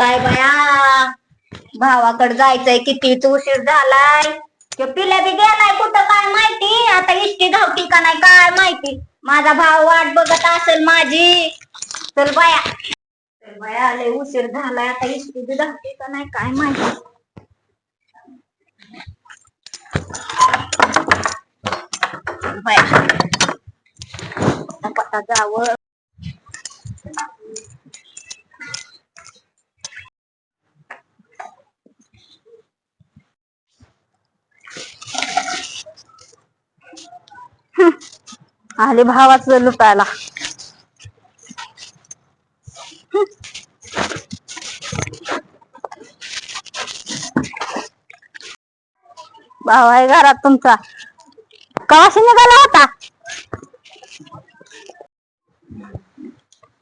काय बया भावाकडे जायचंय कितीच उशीर झालाय? तो पिल्या बी गेलाय कुठं काय माहिती? आता इष्टी धावती का नाही काय माहिती? माझा भाव वाट बघत असेल माझी. चल बाया. चल बाया आले उशीर झालाय आता इष्टी बी धावती का नाही काय माहिती? चल बया. पटा जावं. आले भावाचं लुटायला. भाव आहे घरात तुमचा. कवाशी निघाला होता?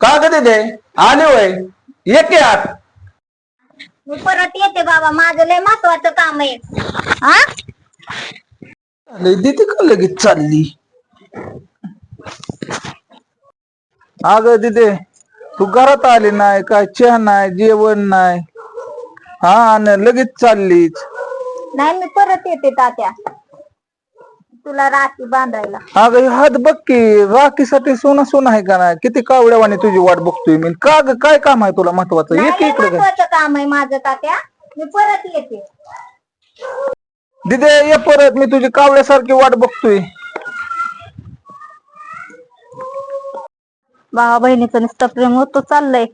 का ग ते आले वय एक आत. मी परत येते बाबा. माझं लय महत्वाचं काम आहे. हा दिदी का लगेच चालली? अग दिदे तू घरात आली नाही काय चहा नाही जेवण नाही. हा आणि लगेच चाललीच. नाही मी परत येते तात्या. तुला राखी बांधायला. अगं हात बघ की राखीसाठी सोना सोना आहे का नाही? किती कावड्यावानी तुझी वाट बघतोय मी. का ग काय काम आहे तुला महत्वाचं? नाही एक लय इकडे महत्वाचं काम आहे माझं तात्या. मी परत येते. दिदे ये परत. मी तुझी कावड्यासारखी वाट बघतोय. भावा बहिणीचं नुसतं प्रेम होतो चाललंय.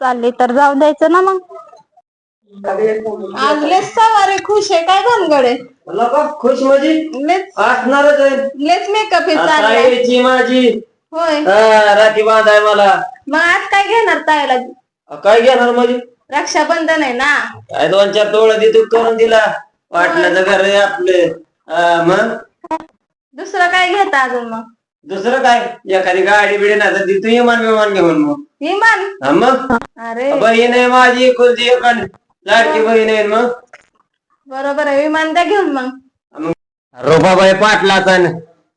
चालली तर जाऊ द्यायचं ना मग. आज लेच सवारे खुश आहे काय भानगडे? लगा खुश म्हणजे लेच असणारच आहे. लेच मेकअप हे चाललाय माझी. होय. हा, राखी बांधाय मला. मग आज काय घेणार ताईला? अ, काय घेणार म्हणजे रक्षाबंधन आहे ना? काय दोन चार तोळा देतो करून दिला. वाटल्याचं घर आहे आपलं. हा, मग? दुसरं काय घेता अजून मग? दुसरं काय? एखादी गाडी बिडी नाही तर देतो विमान विमान घेऊन मग. विमान? हा, मग? अरे. बहीण आहे माझी कुलती एक आणि लाडकी बहीण आहे मग? बरोबर आहे विमान द्या घेऊन मग. रोबाबाई पाटलाचा न.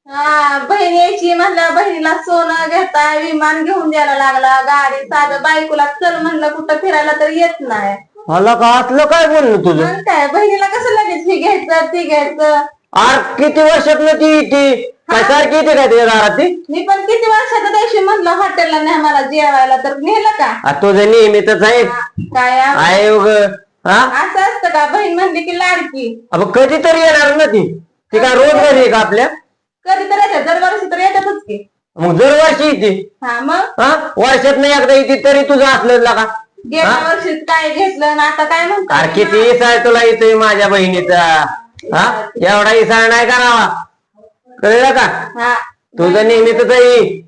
हा बहीण यायची म्हणल्या बहिणीला सोनं घेता विमान घेऊन द्यायला लागला गाडी साधं बायकोला चल म्हणलं कुठं फिरायला तर येत नाही. मला का असलं काय बोलणं तुझं? मग काय बहिणीला कसं लगेच हे घ्यायचं ते घ्यायचं? आर किती वर्षात ती ती? काय सारखी येते काय तुझ्या दारात ती? मी पण किती वर्षाच्या दिवशी म्हणलं हॉटेलला नाही मला जेवायला तर नेलं का? आ, तुझं नेहमीच आहे. काय आ- आहे उग हा? असं असतं का? बहीण म्हणली की लाडकी. अब कधीतरी येणार ना ती? ती काय रोज घरी आहे का आपल्या? कधी तर येतात दरवर्षी तर येतातच की. मग दरवर्षी येते. हा मग? हा? वर्षात नाही एकदा येते तरी तुझं असलं का? गेल्या वर्षी काय घेतलं आणि आता काय अरे म्हणतात किती इसाळ तुला येतोय माझ्या बहिणीचा. हा? एवढा इसाळ नाही करावा. कळलं का? हा. तुझं नेहमीच आहे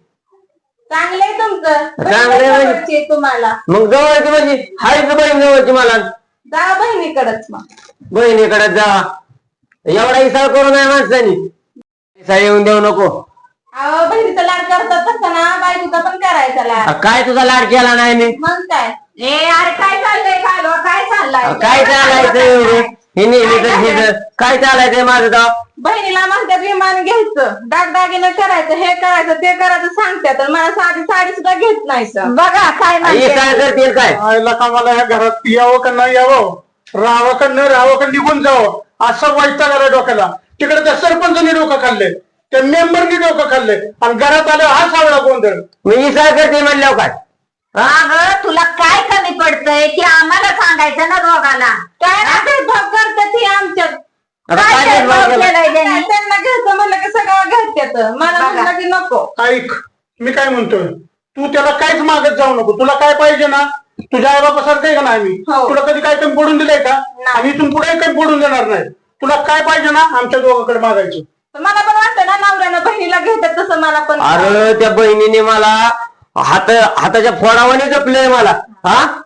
चांगलंय तुमचं. चांगलंय म्हणजे- आहे तुम्हाला? मग जवळची म्हणजे हायच बहीण जवळची मला. जा बहिणीकडच मग. बहिणीकडे जावा एवढा इसाळ करू नये माणसानी. इसाळ येऊन देऊ नको. अहो बहिणीचा लाड करतात तसं ना बायकोचा पण करायचा अ, लाड काय तुझा लाड केला नाही मी? मग काय? ए अरे काय चाललंय काय काय चाललंय? काय चालायचं एवढं हे नेहमीच. काय चालायचंय माझं गाव? बहिणीला म्हणतात विमान घ्यायचं. दागदागिनं करायचं हे करायचं ते करायचं सांगतात. आणि मला साधी साडी सुद्धा घेत नाही सर. बघा काय म्हणते? इसाळ करतील काय? आईला का मला या घरात यावं का नाही यावं? राहावं का न राहावं का निघून जावं? असं वैताग आला डोक्याला. तिकडे त्या सरपंचानी डोकं खाल्ले त्या मेंबरनी डोकं खाल्ले आणि घरात आलं हा सावळा गोंधळ. मी इसाळ करते म्हणल्यावर काय? हा? अगं तुला काय कमी पडतंय? की आम्हाला सांगायचं ना दोघाला. काय? ना भेदभाव करतात ही आमच्यात. आता काय? केलाय त्यांनी? त्यांना घ्यायचं म्हणलं की सगळं घेतात मला बघा. म्हणलं की नको. ऐक मी काय म्हणतोय? तू त्याला काहीच मागत जाऊ नको. तुला काय पाहिजे ना? तुझ्या आई बाबा सारखं आहे का नाही मी हो. तुला कधी काय कमी पडून दिलंय का? आणि इथून पुढे काही पडून देणार नाही. तुला काय पाहिजे ना? आमच्या दोघांकडे मागायचं. तर मला पण वाटतं ना नवऱ्यानं बहिणीला घेतात तसं मला पण. अरे त्या बहिणीने मला हात हाताच्या फोडावाने जपलंय मला. हा?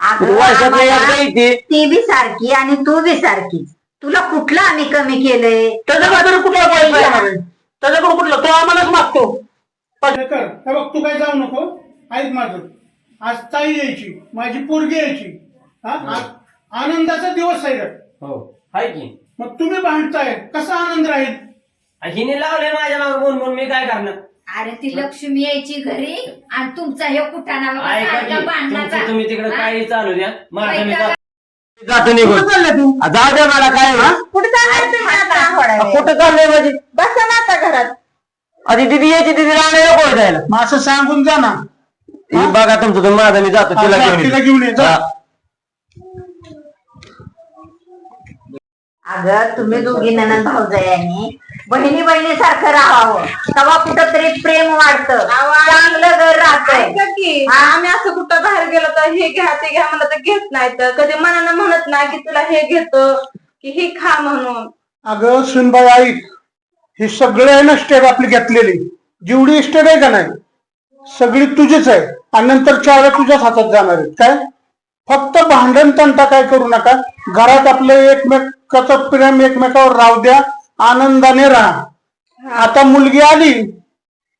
अगं, वर्षात आम्हाला एकदा येते. ती बी सारखी आणि तू बी सारखी. तुला कुठलं आम्ही कमी केलंय? त्याच्याकडे कुठला पाहिजे येणार त्याच्याकडे कुठला? तो आम्हालाच मागतो. हे कर. हे बघ तू काही जाऊ नको. ऐक माझं. आज ताई यायची. माझी पोरगी यायची. हा? आज आनंदाचा दिवस आहे रे. हो. हाय की. मग तुम्ही भांडताय. कसा आनंद राहील? हिने लावले माझ्या मागे बोलून. मी काय करणार? अरे ती लक्ष्मी यायची घरी आणि तुमचा हे कुटाणा बघा ऐका सारखा की, भांडणाचा. तुमचं तुम्ही तिकडे? काही चालू द्या. माझं मी ऐका जातो. जातो निघून. कुठं चालला तू? आ, जाऊ द्या मला काय कुठे चाललाय तुम्ही आता? आ, कुठं चाललंय माझी? बसा ना आता घरात. आधी दिदी यायची दिदी राहणार नको जायला. मग असं सांगून जा ना. ही? बघा तुमचं तुम्ही माझं मी जातो. तिला हा, घेऊन तिला येतो. घेऊन ये जा. हा. अगं तुम्ही दोघी ननंद भाऊजयांनी बहिणी बहिणी सारखं राहावं. तेव्हा कुठं तरी प्रेम वाढतं. चांगलं घर राहतं ऐका की आम्ही असं कुठं बाहेर गेलो तर हे घ्या ते घ्या म्हणलं तर घेत नाही तर. कधी मनानं म्हणत नाही की तुला हे घेतो की हे खा म्हणून. अगं सुनबाई ऐक ही सगळे आहे ना स्टेप आपली घेतलेली. जेवढी स्टेप आहे का नाही सगळी तुझीच आहे. आणि नंतर चाव्या तुझ्याच हातात जाणार आहेत. काय? फक्त भांडण तंटा काय करू नका. घरात आपलं एकमेकाचं प्रेम एकमेकावर राहू द्या. आनंदाने राहा. आता मुलगी आली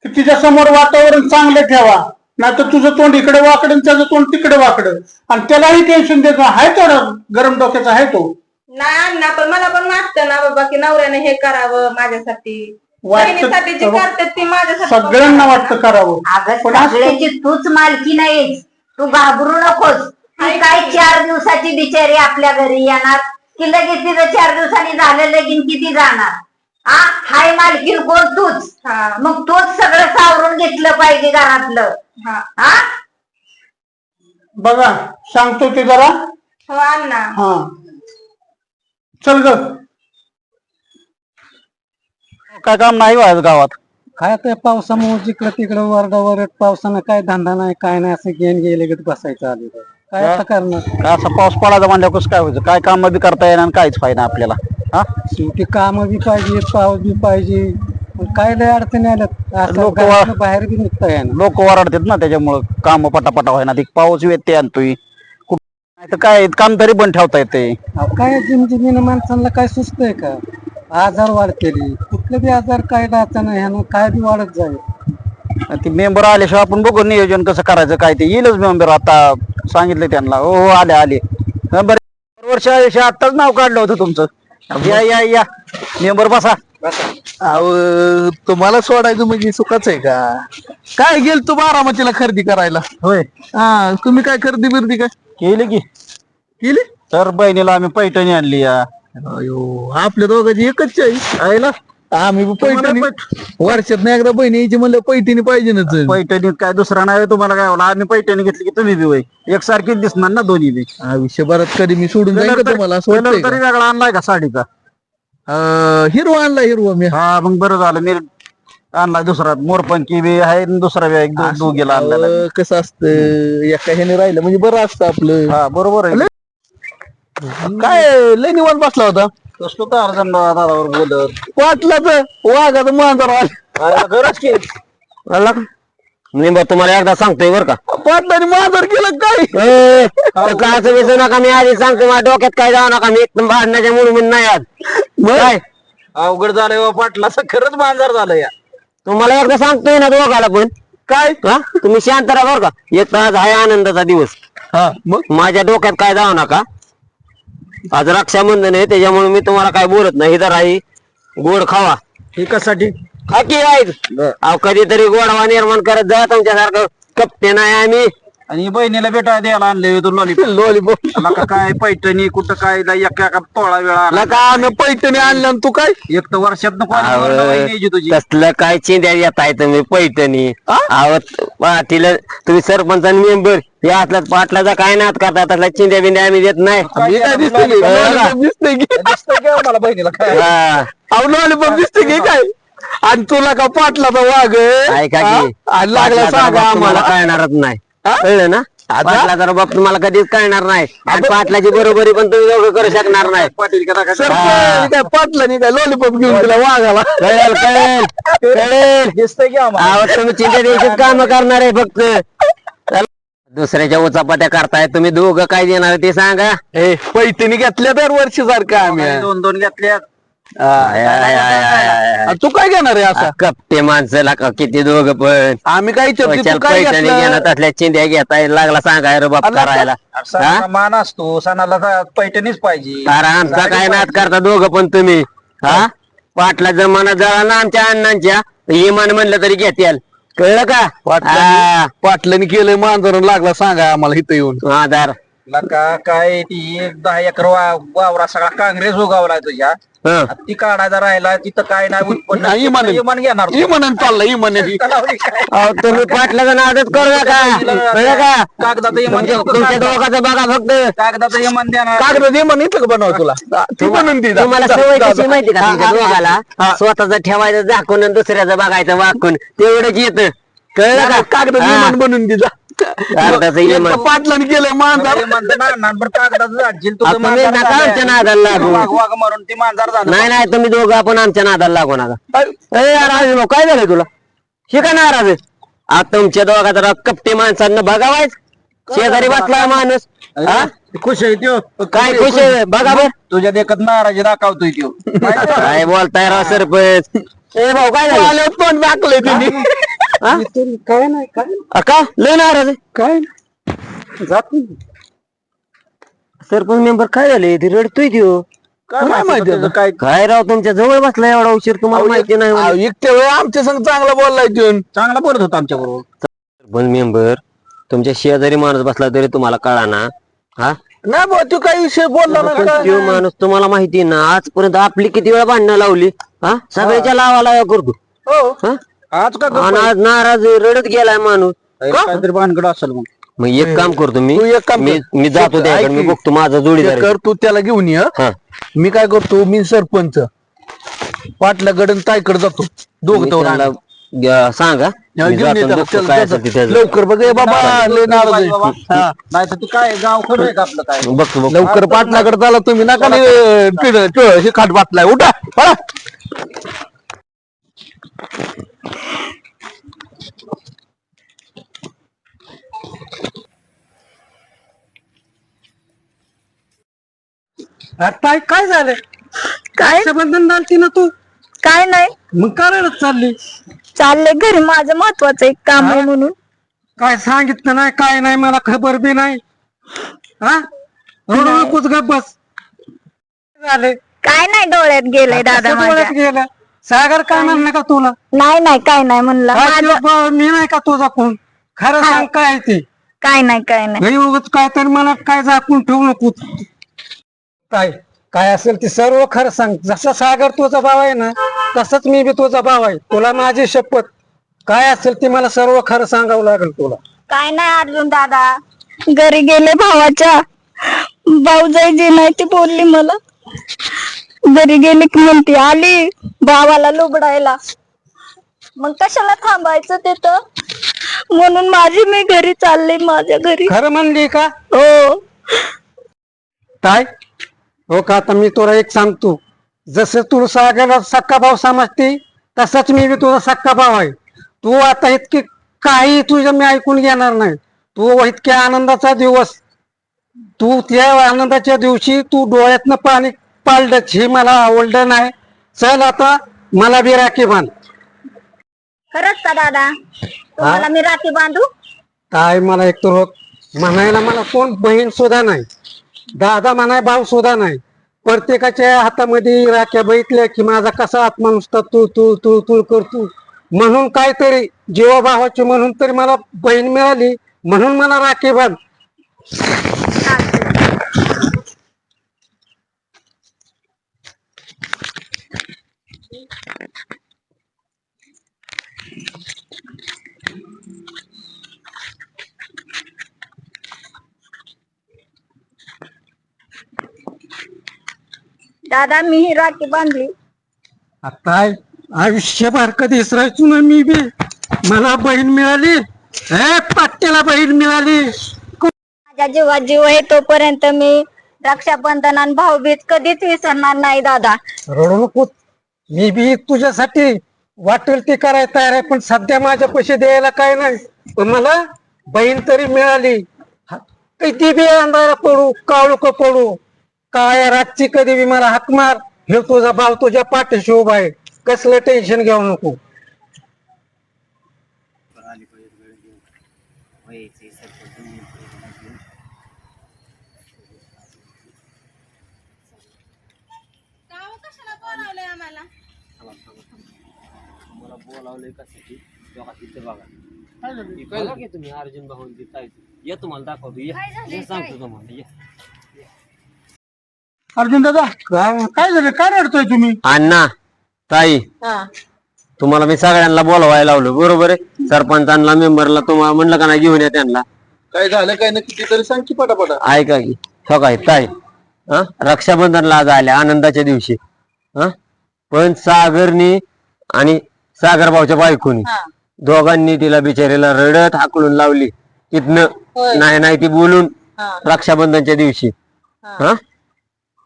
की तिच्या समोर वातावरण चांगलं ठेवा. नाही तर तुझं तोंड इकडे वाकडं त्याचं तोंड तिकडे वाकडं. आणि त्यालाही टेन्शन देत नाही. आहे तो गरम डोक्याचा आहे तो? नाही अण्णा पण मला पण वाटतं ना बाबा की नवऱ्याने हे करावं माझ्यासाठी. वाटतं- बहिणीसाठी जे करतात ते माझ्यासाठी पण सगळ्यांना. वाटतं करावं. अगं पण सगळ्याची तूच मालकी नाहीस तू घाबरू नकोस. ती काय चार दिवसाची बिचारी आपल्या घरी येणार? की लगेच तिचं चार दिवसांनी झालं लगीन किती जाणार? आ? हाय मालकीन कोण तूच? हा. मग तूच सगळं सावरून घेतलं पाहिजे घरातलं. हा. हा बघा सांगतो ते जरा. हो अण्णा हा. चल ग. काय काम नाही व्हायचं गावात? काय आता पावसामुळे जिकडं तिकडं वरडावर पावसानं काय धंदा नाही काय नाही असं घेऊन गेले की बसायचं आले काय आता करणार? काय असा पाऊस पडायचा म्हणल्यावर कसं काय व्हायचं काय काम बी करता येणार आणि काहीच फायदा आपल्याला? हा? शेवटी काम बी पाहिजे पाऊस बी पाहिजे. पण काय लय अडचणी आल्यात? असं लोकं घरातनं बाहेर बी निघता येणार लोक वराडतात ना त्याच्यामुळं. काम पटापटा व्हायना ते पाऊस येते आणतोय कुठं नाही तर काय काम तरी बंद ठेवता येते अहो, काय जिमजिमीनं माणसांना काय सुचतंय का? आजार वाढतेली. कुठले बी आजार काय नाही ह्यानं काय बी वाढत जाईल. ते मेंबर आल्याशिवाय आपण बघू नियोजन कसं करायचं काय ते येईलच मेंबर आता. सांगितलं त्यांना. हो हो आले आले. मेंबर वर्ष आयुष्य आत्ताच नाव काढलं होतं तुमचं. या या या. मेंबर बसा. अहो तुम्हाला सोडायचं म्हणजे सुखाच आहे का? काय गेल तू बारामतीला खरेदी करायला? होय. हा तुम्ही काय खरेदी बिर्दी काय? केली की. केली? तर बहिणीला आम्ही पैठणी आणली या. अयो आपल्या दोघांची एकच चॉईस आहे ना आम्ही बी पैठणी वर्षात एकदा बहिणी यायची म्हणलं पैठणी पाहिजे ना पैठणीत काय दुसरा नाही तुम्हाला काय होला आम्ही पैठणी घेतली की तुम्ही बी होय. एकसारखीच दिसणार ना दोन्ही बी. आयुष्यभरात कधी मी सोडून जाईन का तुम्हाला? असं तरी वेगळा आणलाय का साडीचा? का हिरवा आणला हिरवा मी हा मग बरं झालं. मी आणला दुसरा. मोरपंखी बी आहे आणि दुसरा बी आहे. दो- दोघीला आणलेला. कसं असतं? एका ह्याने राहिलं म्हणजे बरं असतं आपलं. हा बरोबर आहे. काय लय निवांत बसला होता. कसलो तर अर्जन दादावर बोलत. वाटलं तर वाघाचं मांजर आलं. गरज की. मी बघ तुम्हाला एकदा सांगतोय बरं का. पाटलाने मांजर केलं काय? ए, काय असं विसरू नका मी आधी सांगतो माझ्या डोक्यात काय जाऊ नका मी एकदम भांडण्याच्या म्हणून म्हणून नाही आज. काय? अवघड झालंय बा पाटला असं खरंच मांजर झालं या. तुम्हाला एकदा सांगतोय ना दोघाला पण. काय? हा? तुम्ही शांत राहा बरं का. एक तर आज आहे आनंदाचा दिवस. हा मग? माझ्या डोक्यात काय जाऊ नका. आज रक्षाबंधन आहे त्याच्यामुळे मी तुम्हाला काय बोलत नाही. इथं राही गोड खावा. हे कशासाठी? खा की राहील अहो कधीतरी गोडवा निर्माण करत जा तुमच्यासारखं कप्ते नाही आम्ही. आणि बहिणीला भेटायला द्यायला आणले तू लॉलीपॉप लॉलीपॉप काय पैठणी कुठं काय एका एका तोळा वेळा आणला. का आम्ही पैठणी आणल्या आणि तू काय? एक तर वर्षात नको तुझी. कसलं काय चिंध्या येत आहे तुम्ही पैठणी? आवत पाटील तुम्ही सरपंच आणि मेंबर या हातला पाटलाचा काय नाद करता तसला चिंध्या बिंद्या आम्ही देत नाही. मी काय दिसतंय की? लॉलीपॉप दिसतंय की? दिसतंय का मला बहिणीला काय? हा. अहो लॉलीपॉप दिसतंय की काय? आणि तुला का पाटलाचा वाघ आहे? ऐका हा? की आणि लागला पाटलाचा सांगा बाप तुम्हाला आम्हाला. कळणारच नाही? कळलं ना? पाटलाचा बाप तुम्हाला कधीच कळणार नाही. आणि पाटलाची बरोबरी पण तुम्ही दोघं करू शकणार नाही. पाटील का नका सर हा. काय पाटलाने काय लॉलीपॉप घेऊन दिला वाघाला. कळेल कळेल कळेल. दिसतंय की आम्हाला? आवाज तुम्ही चिंता द्यायचीच काम करणार आहे फक्त. चला. दुसऱ्याच्या उचापात्या करताय. तुम्ही दोघं काय देणार ते सांगा. ए पैठणी घेतल्या दर वर्षी सारखं आम्ही. दोन दोन घेतल्यात. तू काय घेणार आहे असा कपटे माणसाला का किती दोघं पण आम्ही काय विचारतो तू काय पैशाने घेणार असल्या चिंध्या घेताय लागला सांगाय रे बाप करायला सणाला मान असतो सणाला पैठणीच पाहिजे अरे आमचा काय नाद करता दोघं पण तुम्ही हा पाटला जमाना जळा ना आमच्या अण्णांच्या इमान म्हणलं तरी घेतील कळलं का हा, पाटलांनी पाटलांनी केलंय मांजरण लागला सांगा आम्हाला इथं येऊन आधार का काय ती एक दहा एकर वा- वावरा सगळा काँग्रेस उगावलाय तुझ्या. हं. ती काढायचा राहिला तिथं काय नाही उत्पन्न? नाही, इमानं- इमान घेणार तू. चाललंय? अहो, तुम्ही पाटलाचं नादच करू नका कळलं का? कागदाचं इमान तुमच्या देतो, तुमच्या कागदाचं- दोघांचं बघा फक्त. कागदाचं इमान देणार. कागद इमान इथं का बनव तुला? ती दे जा. तुम्हाला जा, सवय जा, कशी जा. माहिती का हा, तुमच्या हा, दोघाला? हा. स्वतःच ठेवायचं झाकून आणि दुसऱ्याचं बघायचं वाकून. तेवढंच येत. कळलं का? कागद हा. इमान बनवून दे पाटलाने केलंय मांजर. तुम्ही नका. आमच्या नादाला लागू. वाघ वाघ मारून ती मांजर झालं. नाही नाही तुम्ही दोघं आपण आमच्या नादाला लागू नका. अरे. यार राजू भाऊ, काय झालं तुला? हे का नाराज आहे? आता तुमच्या दोघा जरा कपटे माणसांना बघावायच? शेजारी बसला माणूस. हा? खुश आहे त्यो. काय खुश आहे? बघा बर. तुझ्या देखत नाराजी दाखवतोय त्यो. काय बोलताय राव सरपंच? ए भाऊ काय झालं? पण दाखलंय त्यांनी हा? काय नाही काय अ, का? लय नाराज आहे. काय नाही. जात नाही. सरपंच मेंबर काय झाले? ती रडतोय त्यो. काय माहिती आता काय काय राव तुमच्या जवळ बसला एवढा उशीर? तुम्हाला माहिती नाही. एकट्या वेळ आमच्या संग चांगला बोललाय देऊन चांगला बोलत होता आमच्या बरोबर. सरपंच मेंबर तुमच्या शेजारी माणूस बसला तरी तुम्हाला कळा ना हा? नाही बा तू काही विषय बोलला पण ना त्यो माणूस तुम्हाला माहिती ना आजपर्यंत आपली किती वेळा भांडणं लावली? हा? सगळ्याच्या लावाला करतो. हो. हा? आज का आणि आज नाराज आहे, रडत गेलाय माणूस. काहीतरी भानगड असेल मग. मग एक काम करतो मी. तू एक काम मी कर. मी जातो त्याकडे मी की. बघतो माझा जोडीदार आहे. कर तू त्याला घेऊन ये हा. मी काय करतो मी सरपंच. पाटला गडन ताईकडे जातो. दोघ मी सांगा. मी घेऊन ये जातो त्याला. बघतो चल, काय चल, असेल ते चल. त्याचं. लवकर बघ ए बाबा लय नाराज आहे. हा. नाही तर ती काय गाव खरं आहे का आपलं काय? बघतो बघतो. लवकर पाटलाकडे झाला तुम्ही नका लय टिळ- टिळ- हे खाट बाटलाय. उठा पळा. ताई काय झालं? काय? बंधन घालती ना तू? काय नाही. मग करायलाच चालली? चाललंय घरी माझं महत्वाचं एक काम आहे म्हणून. काय सांगितलं नाही काय नाही मला खबर बी नाही. हा? रडू नकोच गप बस. झाले? काय नाही डोळ्यात गेलंय दादा माझ्या. डोळ्यात गेलं? सागर काय म्हणलं का तुला? नाही नाही काय नाही म्हणलं. काय माझं तुला ब- मी नाही का तुझा कोण खरं सांग काय ते? काय नाही काय नाही. घरी उगाच काय तर मला काय झाकून ठेवू नको. काय काय असेल ते सर्व खरं सांग. जसा सागर तुझा भाव आहे ना तसंच मी बी तुझा भाव आहे. तुला माझी शपथ. काय असेल ते मला सर्व खरं सांगावं लागेल तुला. काय नाही अर्जुन दादा. घरी गेले भावाच्या. भाऊजाई जी नाही ती बोलली मला. घरी गेली की म्हणती आली भावाला लुबडायला. मग कशाला थांबायचं तिथं? म्हणून माझी मी घरी चालले माझ्या घरी. खरं म्हणली का? हो. काय हो का? आता मी तुला एक सांगतो. जसं तू सागरला सक्का भाव समजते तसंच मी बी तुझा सक्का भाव आहे. तू आता इतकी काही तुझं मी ऐकून घेणार नाही. तू इतक्या आनंदाचा दिवस तू त्या आनंदाच्या दिवशी तू डोळ्यातनं पाणी पाळलं हे मला आवडलं नाही. चल आता मला बी राखी बांध. खरंच का दादा? तुम्हाला मी राखी बांधू? काय मला एक तर म्हणायला मला कोण बहीण सुद्धा नाही. दादा म्हणाय भाव सुद्धा नाही. प्रत्येकाच्या हातामध्ये राख्या बघितल्या की माझा कसा आत्मा नुसता तू तू तू तू करतो. म्हणून काहीतरी जीवा भावाची म्हणून तरी मला बहीण मिळाली. म्हणून मला राखी बांध. दादा मी ही राखी बांधली. आता आयुष्यभर कधी इसरायचो ना मी बी. मला बहीण मिळाली. ए पाट्याला बहीण मिळाली. माझ्या जीवात जीव आहे तोपर्यंत मी रक्षाबंधन आणि भाऊबीज कधीच विसरणार नाही दादा. रडू नको मी बी तुझ्यासाठी वाटेल ते करायला तयार आहे पण सध्या माझ्या पैसे द्यायला काय नाही. पण मला बहीण तरी मिळाली. किती बी अंधारा पडू काळुक पडू काय रातची कधी बी मला हाक मार हे तुझा भाव तुझ्या पाठीशी उभा आहे. कसलं टेन्शन घेऊ नको. बोलावलंय कशाची तेव्हा तिथे बघा. काय झालं? ती बघा की तुम्ही अर्जुन भाऊन ती ये तुम्हाला दाखवतो. ये. काय झालंय, ये सांगतो? तुम्हाला. ये. अर्जुन दादा काय? झालं? काय रडतोय तुम्ही? अण्णा ताई तुम्हाला मी सगळ्यांना बोलवायला लावलं. बरोबर आहे? सरपंचांना मेंबरला तुम्हाला म्हणलं का नाही घेऊन या त्यांना? काय झालं? काय नक्की ते तरी सांग की पटापटा. ऐका की. हो काय ताई हा? रक्षाबंधनला आज आल्या आनंदाच्या दिवशी. हा? पण सागरनी आणि सागर भाऊच्या बायकोनी. दोघांनी तिला बिचारीला रडत हाकलून लावली. तिथनं नाही नाही ती बोलून रक्षाबंधनच्या दिवशी. हा.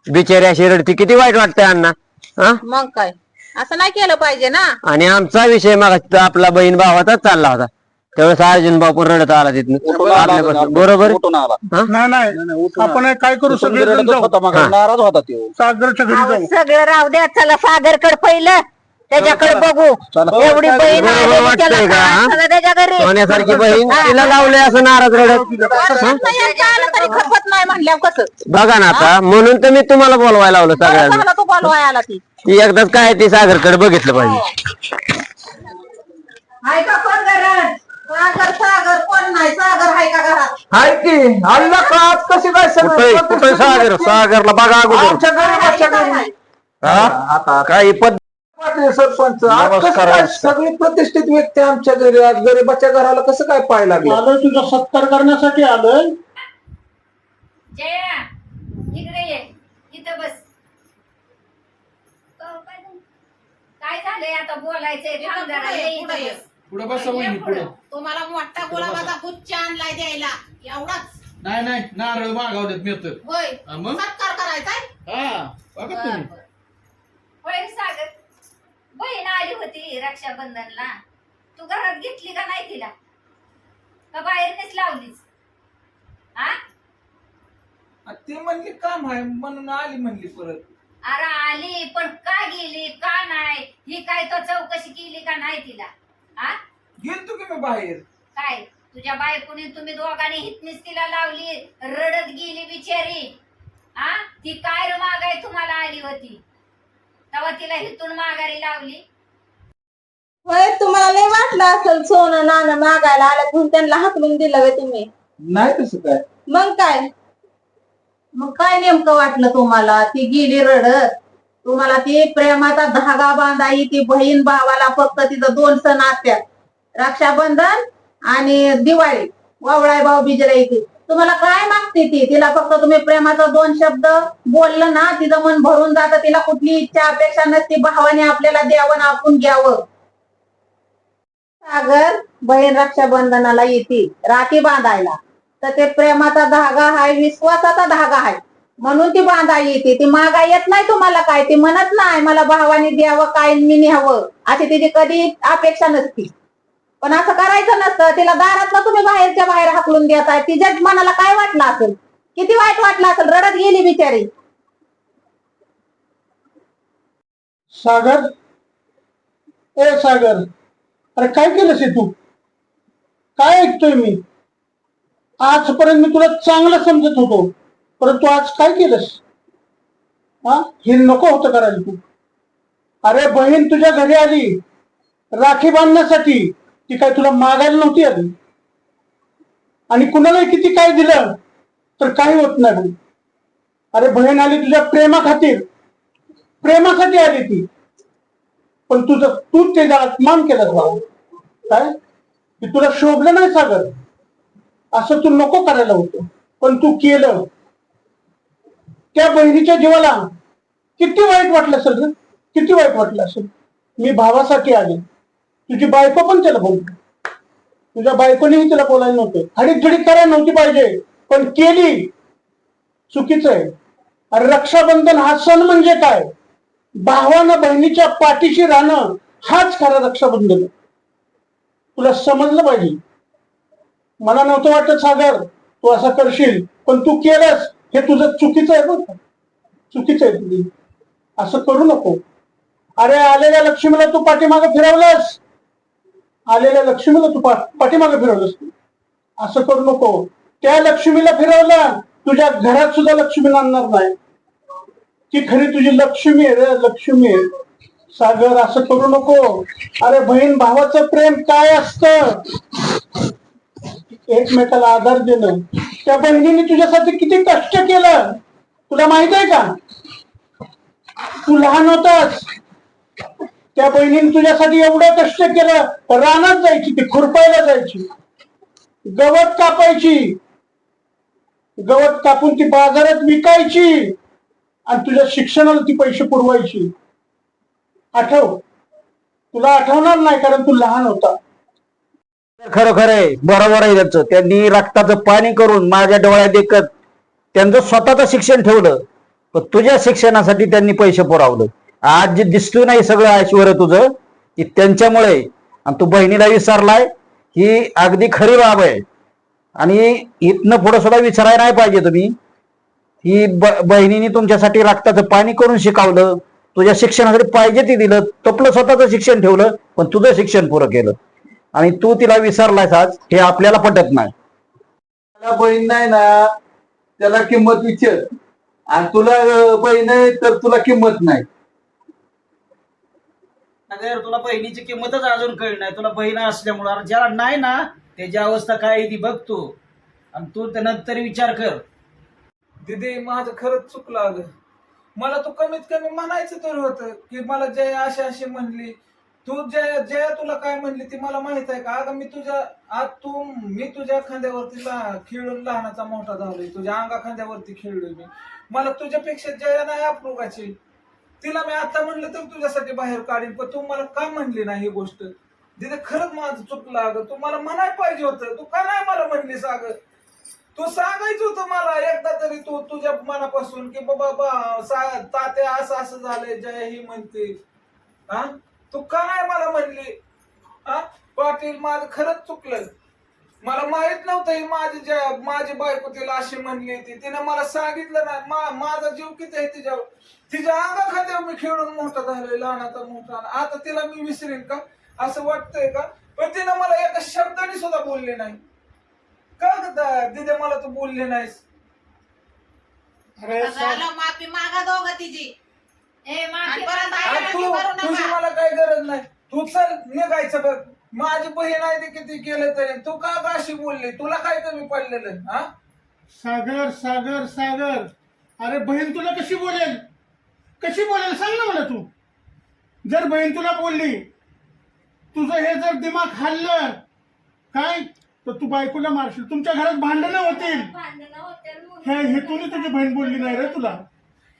बिचारी अशी रडती. किती वाईट वाटतंय अण्णा. हा? मग काय? असं नाही केलं पाहिजे ना. आणि आमचा विषय मग आपला बहीण भावाचाच चालला होता. त्यावेळेस अर्जुन भाऊ पण रडत आला तिथनं. आपल्यापासून बरोबर? आहे? उठून आला. नाही नाही. आपण काय करू? सगळे रडतच होता मग. नाराज होता तो. सागरच्या घरी जाऊ. सगळं राहू द्या. चला सागरकडे पहिलं. त्याच्याकडे बघू. एवढी बहीण आहे, बरोबर वाटतंय त्याला का, हा? चला त्याच्या घरी. सोन्यासारखी बहीण तिला लावले असं नाराज रडत. आलं तरी खपत नाही म्हणल्यावर कसं? बघा ना आता म्हणून तर मी तुम्हाला बोलवायला लावलं सगळ्यांना. झालं तू बोलवाय आला ती. ती एकदाच काय ती सागरकडे बघितलं पाहिजे. हाय का कोण घरात? सागर सागर कोण नाही? सागर हाय का घरात? हाय की. अल्ला का? आज कशी काय कुठे कुठे सागर? सागरला बघा अगोदर. आमच्या गरीबाच्या घरी. हा? पाटील सरपंच आज कसं नमस्कार, काय नमस्कार. सगळी प्रतिष्ठित व्यक्ती आमच्या घरी आज गरीबाच्या घराला कसं काय पाय लागलं? आलोय तुझा सत्कार करण्यासाठी आलोय. जया इकडे ये इथं बस. अहो, काय झालं? काय झालंय आता बोलायचंय थांब जरा, ये इथं बस. पुढे बसा ये वहिनी पुढं. पुढे तुम्हाला मोठा गुलाबाचा गुच्छ आणलाय द्यायला. एवढाच. नाही नाही नारळ मागवलेत मी तर होय. हा, मग? सत्कार करायचा हा बघा तुम्ही. होय सागर. बहीण आली होती रक्षाबंधनला. तू घरात घेतली का नाही तिला? का बाहेरनेच लावलीच हा? ती म्हणली काम आहे. म्हणून आली म्हणली परत. अरे आली पण का गेली का नाही? ही काय तो चौकशी केली का नाही तिला? हा? गेलतो की मी बाहेर. काय? तुझ्या बायकोने तुम्ही दोघांनी हितनीच तिला लावली रडत गेली बिचारी. हा? ती काय र मागाय तुम्हाला आली होती? तेव्हा तिला हितून माघारी लावली. होय तुम्हाला लय वाटलं असेल सोनं नाणं मागायला आलं म्हणून त्यांना हाकलून दिलं व्हय तुम्ही. नाही तसं काय. मग काय? मग काय नेमकं वाटलं तुम्हाला? ती गेली रडत. तुम्हाला ती प्रेमाचा धागा बांधाई ती बहीण भावाला फक्त तिथं दोन सण असतात. रक्षाबंधन आणि दिवाळी. वावळाय भाऊ बिजरा इथे. तुम्हाला काय मागते ती? तिला फक्त तुम्ही प्रेमाचा दोन शब्द बोललं ना तिचं मन भरून जातं. तिला कुठली इच्छा अपेक्षा नसते. भावाने आपल्याला द्यावं ना आपण घ्यावं. सागर बहीण रक्षाबंधनाला येते. राखी बांधायला. तर ते प्रेमाचा धागा आहे विश्वासाचा धागा आहे. म्हणून ती बांधा येते. ती मागा येत नाही तुम्हाला काय? ती म्हणत नाही मला भावाने द्यावं काय मी न्यावं? अशी तिची कधी अपेक्षा नसती. पण असं करायचं नसतं. तिला दारातलं तुम्ही बाहेरच्या बाहेर हाकलून देताय. तिच्या मनाला काय वाटलं असेल? किती वाईट वाटलं असेल? रडत गेली बिचारी. सागर? ए सागर. अरे काय केलंस हे तू? काय ऐकतोय मी? आजपर्यंत मी तुला चांगलं समजत होतो. परंतु आज काय केलंस? हा? हे नको होतं करायला तू. अरे बहीण तुझ्या घरी आली. राखी बांधण्यासाठी. ती काय तुला मागायला नव्हती आली? आणि कुणाला किती काय दिलं तर काही होत नाही. अरे बहीण आली तुझ्या प्रेमा खातीर प्रेमासाठी आली ती. पण तुझं तू ते अपमान केलं भाऊ काय? की तुला शोभलं नाही सागर. असं तू नको करायला होतं. पण तू केलं. त्या बहिणीच्या जीवाला किती वाईट वाटलं असेल किती वाईट वाटलं असेल? मी भावासाठी आले. तुझी बायको पण त्याला बोल तुझ्या बायकोनेही तिला बोलायला नव्हतं. हडीक करायला नव्हती पाहिजे. पण केली. चुकीचं आहे. अरे रक्षाबंधन हा सण म्हणजे काय? भावानं बहिणीच्या पाठीशी राहणं हाच खरा रक्षाबंधन तुला समजलं पाहिजे. मला नव्हतं वाटत सागर तू असं करशील पण तू केलंस. हे तुझं चुकीचं आहे बघ चुकीचं आहे तुझी. असं करू नको. अरे आलेल्या लक्ष्मीला तू पाठीमागे फिरवलंस. आलेल्या लक्ष्मीला तू पाठीमागे फिरवलंस तू. असं करू नको. त्या लक्ष्मीला फिरवलं तुझ्या घरात सुद्धा लक्ष्मी आणणार नाही. ती खरी तुझी लक्ष्मी आहे रे लक्ष्मी आहे. सागर असं करू नको. अरे बहीण भावाचं प्रेम काय असत? एकमेकाला आधार देणं. त्या बहिणीने तुझ्यासाठी किती कष्ट केलं? तुला माहीत आहे का? तू लहान होतास. त्या बहिणीने तुझ्यासाठी एवढं कष्ट केलं रानात जायची ती खुरपायला जायची. गवत कापायची. गवत कापून ती बाजारात विकायची. आणि तुझ्या शिक्षणाला ती पैसे पुरवायची. आठव. तुला आठवणार नाही कारण तू लहान होता. खरोखर आहे. बरोबर आहे त्यांचं. त्यांनी रक्ताचं पाणी करून माझ्या डोळ्यात देखत त्यांचं स्वतःचं शिक्षण ठेवलं. पण तुझ्या शिक्षणासाठी त्यांनी पैसे पुरवलं. आज जे दिसली नाही सगळं ऐश्वर तुझं की त्यांच्यामुळे आणि तू बहिणीला विसरलाय ही अगदी खरी बाब आहे. आणि इथनं पुढं सुद्धा विचारायला नाही पाहिजे तुम्ही. ही ब- बहिणीने तुमच्यासाठी रक्ताचं पाणी करून शिकवलं तुझ्या शिक्षणासाठी पाहिजे ती दिलं तपलं स्वतःचं शिक्षण ठेवलं पण तुझं शिक्षण पुरं केलं. आणि तू तिला विसरलायस आज हे आपल्याला पटत नाही. त्याला बहीण नाही ना त्याला किंमत विचार. आणि तुला बहीण आहे तर तुला किंमत नाही. अगर तुला बहिणीची किंमतच अजून कळली नाही. तुला बहीण असल्यामुळं. ज्याला नाही ना त्याची अवस्था काय आहे ती बघ तू. आणि तू त्या नंतर विचार कर. दिदी माझं खरंच चुकलं अगं. मला तू कमीत कमी म्हणायचं तर होतं की मला जय अशी अशी म्हणली. तू जय जया तुला काय म्हणली ती मला माहीत आहे का? अगं मी तुझ्या आज तू मी तुझ्या खांद्यावरती ला- खेळून लहानाचा मोठा झालोय. तुझ्या अंगा खांद्यावरती खेळलोय मी. मला तुझ्यापेक्षा जया नाही अप्रोगाची तिला मी आता म्हणलं तर तुझ्यासाठी बाहेर काढीन पण तू मला का म्हणली नाही ही गोष्ट? दिदी खरंच माझं चुकलं अगं. तू मला म्हणाय पाहिजे होतं. तू का नाही मला म्हणलीस अगं तू सांगायचं होतं मला एकदा तरी तू तुझ्या मनापासून की बाबा बा सा- तात्या असं असं झालंय जय ही म्हणते. हा? तू का नाही मला म्हणली? हा? पाटील माझं खरंच चुकलं. मला माहीत नव्हतं ही माझी जय माझी बायको तिला अशी म्हणली ती तिने मला सांगितलं नाही मा, माझा जीव किती आहे तिच्यावर? तिच्या अंगा खात्यावर मी खेळून मोठा झालोय लहानाचा मोठा. आता तिला मी विसरेन का? असं वाटतंय का? पण तिनं मला एका शब्दाने सुद्धा बोलले नाही. का दिदे मला तू बोलले नाहीस? माफी मागा दोघं तिची. तुझी मला काही गरज नाही. तू चल निघायचं बघ. माझी बहीण आहे ते किती केलं तरी. तू का अशी बोलली? तुला काय कमी पडलेलं? हा? सागर सागर सागर. अरे बहीण तुला कशी बोलेल? कशी बोलेल? सांग ना मला तू. जर बहीण तुला बोलली तुझं हे जर दिमाग हल्लं काय? तर तू बायकोला मारशील. तुमच्या घरात भांडणं होतील. भांडणं होतील म्हणून. हे हेतूने तुझी बहीण बोलली नाही रे तुला.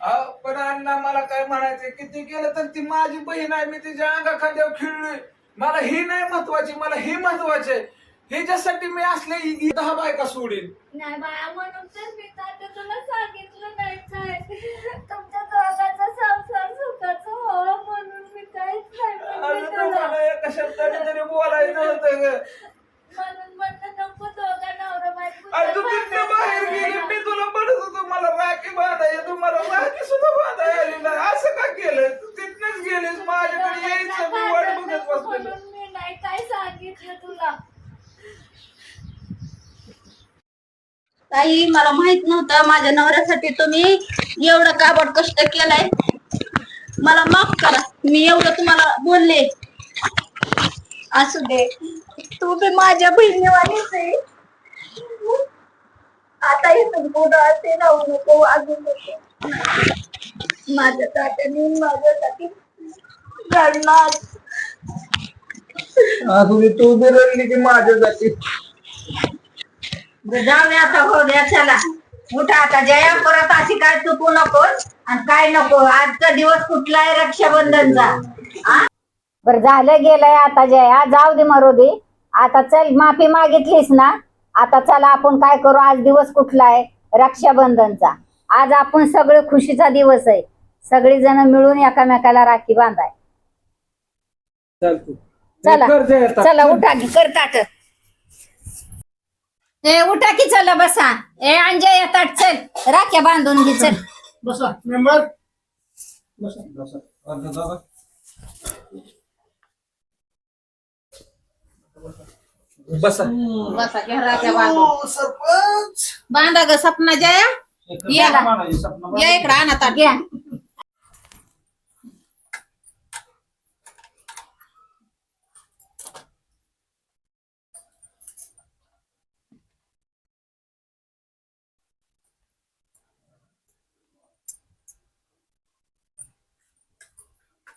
अहो, पण अण्णा मला काय म्हणायचंय? किती केलं तर ती माझी बहीण आहे. मी तिच्या अंगा खांद्यावर खेळलोय. मला ही नाही महत्वाची मला ही महत्वाची. हिच्यासाठी मी असले दहा बायका सोडीन. नाही बाळा म्हणून तर मी तात्या तुला सांगितलं नाही काय. तुमच्या दोघांचा संसार सुखाचा हो म्हणून मी काहीच नाही अरे म्हणले तू तुला. मला एका शब्दाने तरी बोलायचं होतं ग. म्हणून म्हणलं नको अरे तू तिथनं बाहेर गेली मी तुला म्हणत होतो मला राखी बांधाय तू मला राखी सुद्धा बांधाय आली नाही. असं का केलं तू तिथनच गेलीस माझ्याकडे यायचं मी वाट बघत बसलेलो. म्हणून मी नाही काय सांगितलं तुला. ताई मला माहीत नव्हतं माझ्या नवऱ्यासाठी तुम्ही एवढं काबड कष्ट केलाय. मला माफ करा मी एवढं तुम्हाला बोलले. असू दे. तू बी माझ्या बहिणीवानीच आहे. आता इथून पुढं असे राहू नको वागू नको. माझ्या तात्याने माझ्यासाठी घडणार असू तू बी रडली की माझ्यासाठी जाऊया आता हो द्या चला. उठा आता जया परत अशी काय चुकू नको. आणि काय नको आजचा दिवस कुठलाय रक्षाबंधनचा? बर झालं गेलंय आता जया. जाऊ दे मरू दे आता चल माफी मागितलीस ना? आता चला आपण काय करू? आज दिवस कुठला आहे? रक्षाबंधनचा. आज आपण सगळे खुशीचा दिवस आहे. सगळी जण मिळून एकामेकाला राखी बांधाय. चला. चला उठा की करतात ए उठा की चला बसा. ए अंजय येतात चल. राख्या बांधून घे चल. बसा. मेंबर. बसा. बसा. basta basta Ya raja wago. Serpent. Banda ga sapna jaya? Tadi. Iya.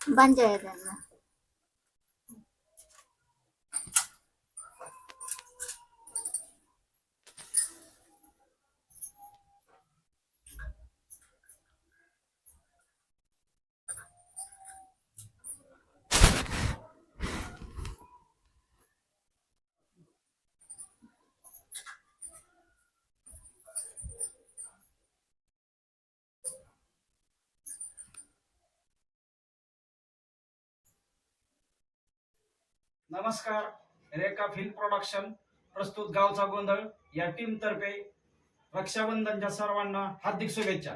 Banjir, ya, karena. नमस्कार रेखा फिल्म प्रोडक्शन प्रस्तुत गावचा गोंधळ या टीम तर्फे रक्षाबंधनच्या सर्वांना हार्दिक शुभेच्छा.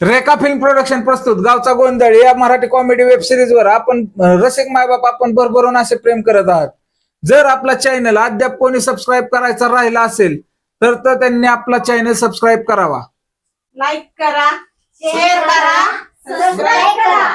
रेखा फिल्म प्रोडक्शन प्रस्तुत गावचा गोंधळ या मराठी कॉमेडी वेब सिरीज वर आपण अं, रसिक मायबाप आपण भरभरून असे प्रेम करत आहात. जर आपला चॅनल अद्याप कोणी सबस्क्राईब करायचा राहिला असेल तर तर त्यांनी आपला चॅनल सबस्क्राईब करावा. लाईक करा शेअर करा सबस्क्राईब करा.